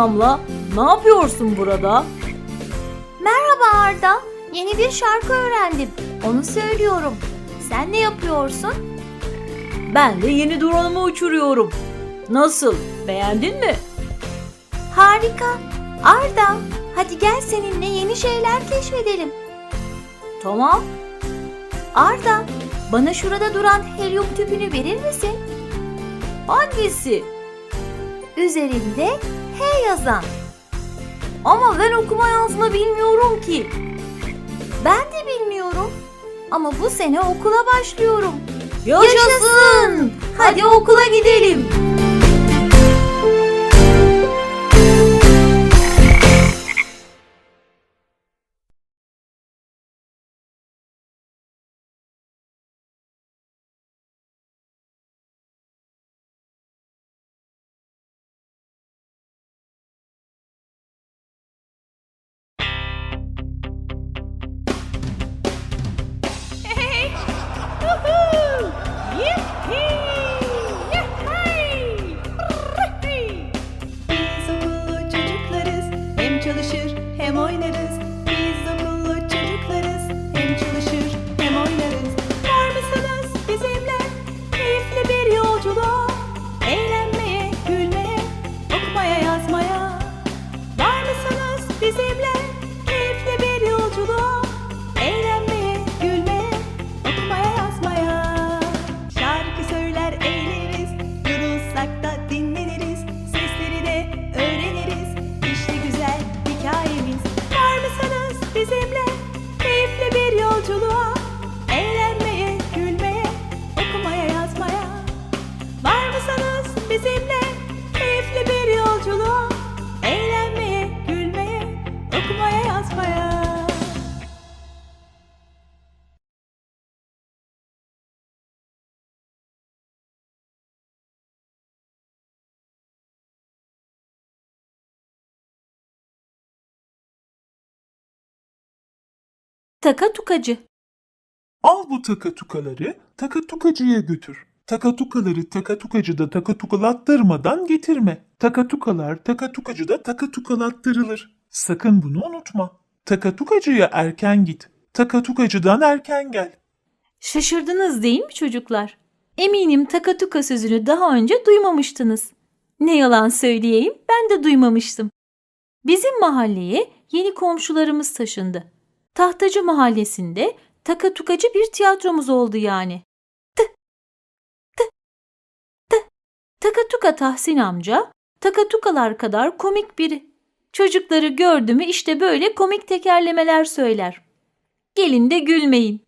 Damla. Ne yapıyorsun burada? Merhaba Arda. Yeni bir şarkı öğrendim. Onu söylüyorum. Sen ne yapıyorsun? Ben de yeni drone'umu uçuruyorum. Nasıl? Beğendin mi? Harika. Arda, hadi gel seninle yeni şeyler keşfedelim. Tamam. Arda, bana şurada duran helyum tüpünü verir misin? Hangisi? Üzerinde H yazan. Ama ben okuma yazma bilmiyorum ki. Ben de bilmiyorum. Ama bu sene okula başlıyorum. Yaşasın! Hadi okula gidelim. Biz Takatukacı. Al bu takatukaları takatukacıya götür. Takatukaları takatukacıda takatukalattırmadan getirme. Takatukalar takatukacıda takatukalattırılır. Sakın bunu unutma. Takatukacıya erken git. Takatukacıdan erken gel. Şaşırdınız değil mi çocuklar? Eminim takatuka sözünü daha önce duymamıştınız. Ne yalan söyleyeyim ben de duymamıştım. Bizim mahalleye yeni komşularımız taşındı. Tahtacı mahallesinde takatukacı bir tiyatromuz oldu yani. Tı, tı, tı. Takatuka Tahsin amca, takatukalar kadar komik biri. Çocukları gördü mü işte böyle komik tekerlemeler söyler. Gelin de gülmeyin.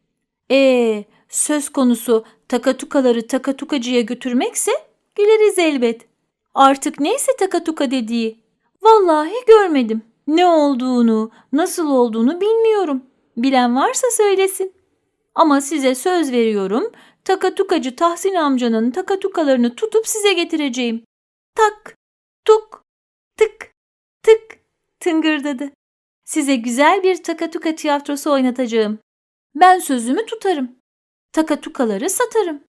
Ee, söz konusu takatukaları takatukacıya götürmekse güleriz elbet. Artık neyse takatuka dediği. Vallahi görmedim. Ne olduğunu, nasıl olduğunu bilmiyorum. Bilen varsa söylesin. Ama size söz veriyorum. Takatukacı Tahsin amcanın takatukalarını tutup size getireceğim. Tak, tuk, tık, tık tıngırdadı. Size güzel bir takatuka tiyatrosu oynatacağım. Ben sözümü tutarım. Takatukaları satarım.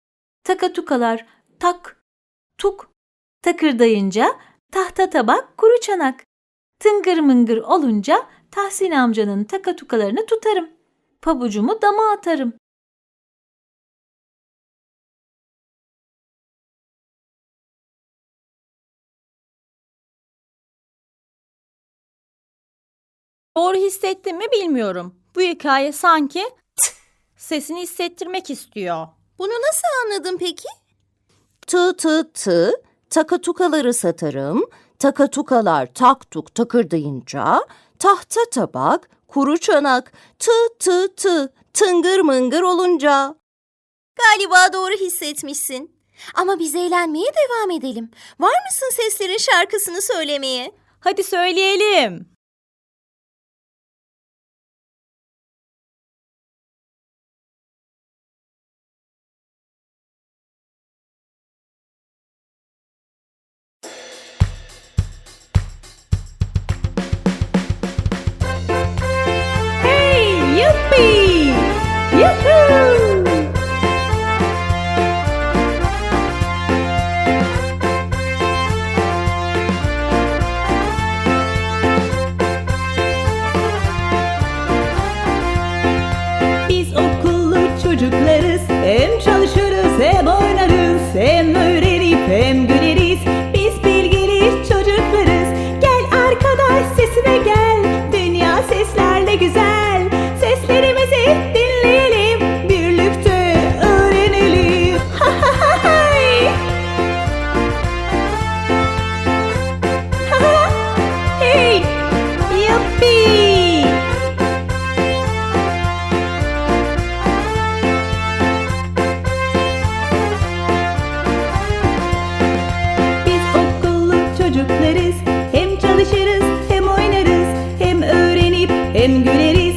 Takatukalar tak, tuk, takırdayınca tahta tabak kuru çanak. Tıngır mıngır olunca Tahsin amcanın takatukalarını tutarım. Pabucumu dama atarım. Doğru hissettim mi bilmiyorum. Bu hikaye sanki tık sesini hissettirmek istiyor. Bunu nasıl anladın peki? Tı tı tı, takatukaları satarım, takatukalar tak tuk takırdayınca, tahta tabak, kuru çanak, tı tı tı, tıngır mıngır olunca. Galiba doğru hissetmişsin. Ama biz eğlenmeye devam edelim. Var mısın seslerin şarkısını söylemeye? Hadi söyleyelim. To çocuklarız. In çok Hem gülerim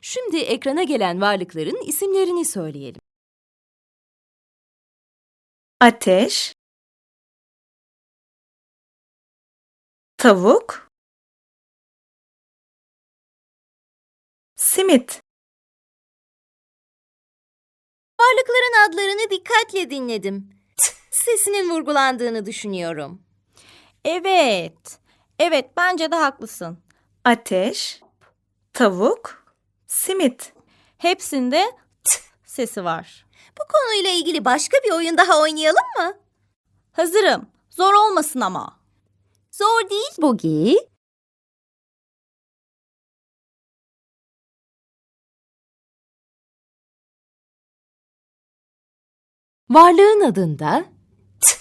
Şimdi ekrana gelen varlıkların isimlerini söyleyelim. Ateş, tavuk, simit. Varlıkların adlarını dikkatle dinledim. Sesinin vurgulandığını düşünüyorum. Evet, evet bence de haklısın. Ateş, tavuk, simit. Hepsinde t sesi var. Bu konuyla ilgili başka bir oyun daha oynayalım mı? Hazırım. Zor olmasın ama. Zor değil. Bugi, varlığın adında t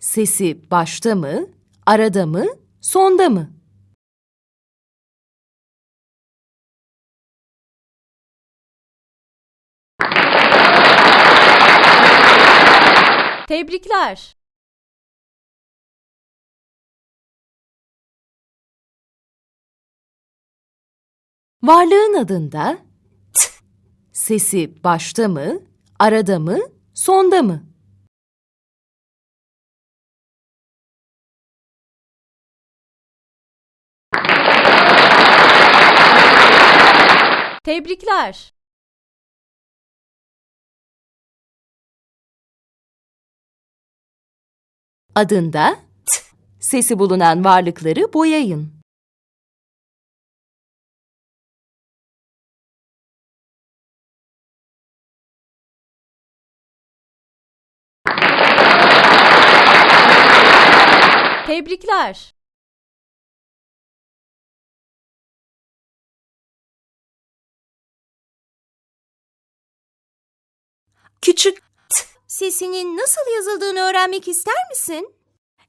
sesi başta mı, arada mı, sonda mı? Tebrikler. Varlığın adında t sesi başta mı, arada mı, sonda mı? Tebrikler. Adında t sesi bulunan varlıkları boyayın. Tebrikler. Küçük sesinin nasıl yazıldığını öğrenmek ister misin?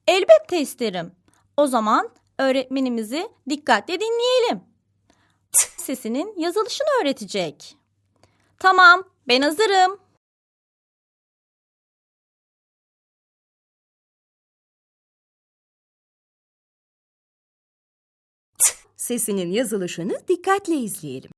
Elbette isterim. O zaman öğretmenimizi dikkatle dinleyelim. T sesinin yazılışını öğretecek. Tamam, ben hazırım. Sesinin yazılışını dikkatle izleyelim.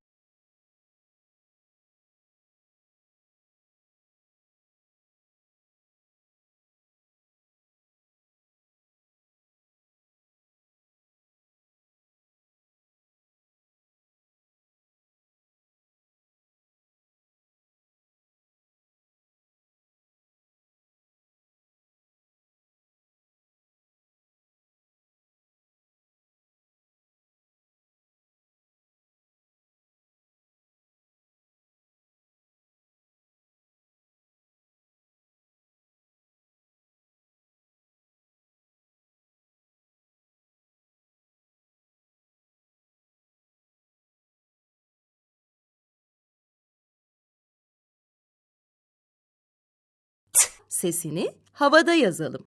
Sesini havada yazalım.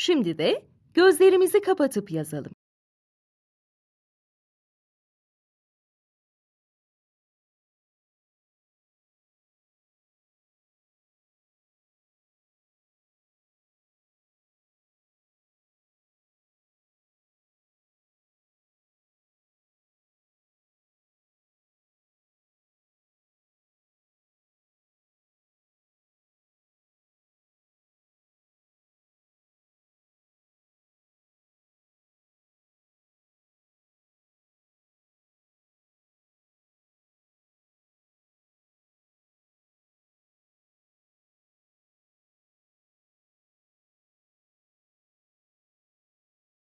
Şimdi de gözlerimizi kapatıp yazalım.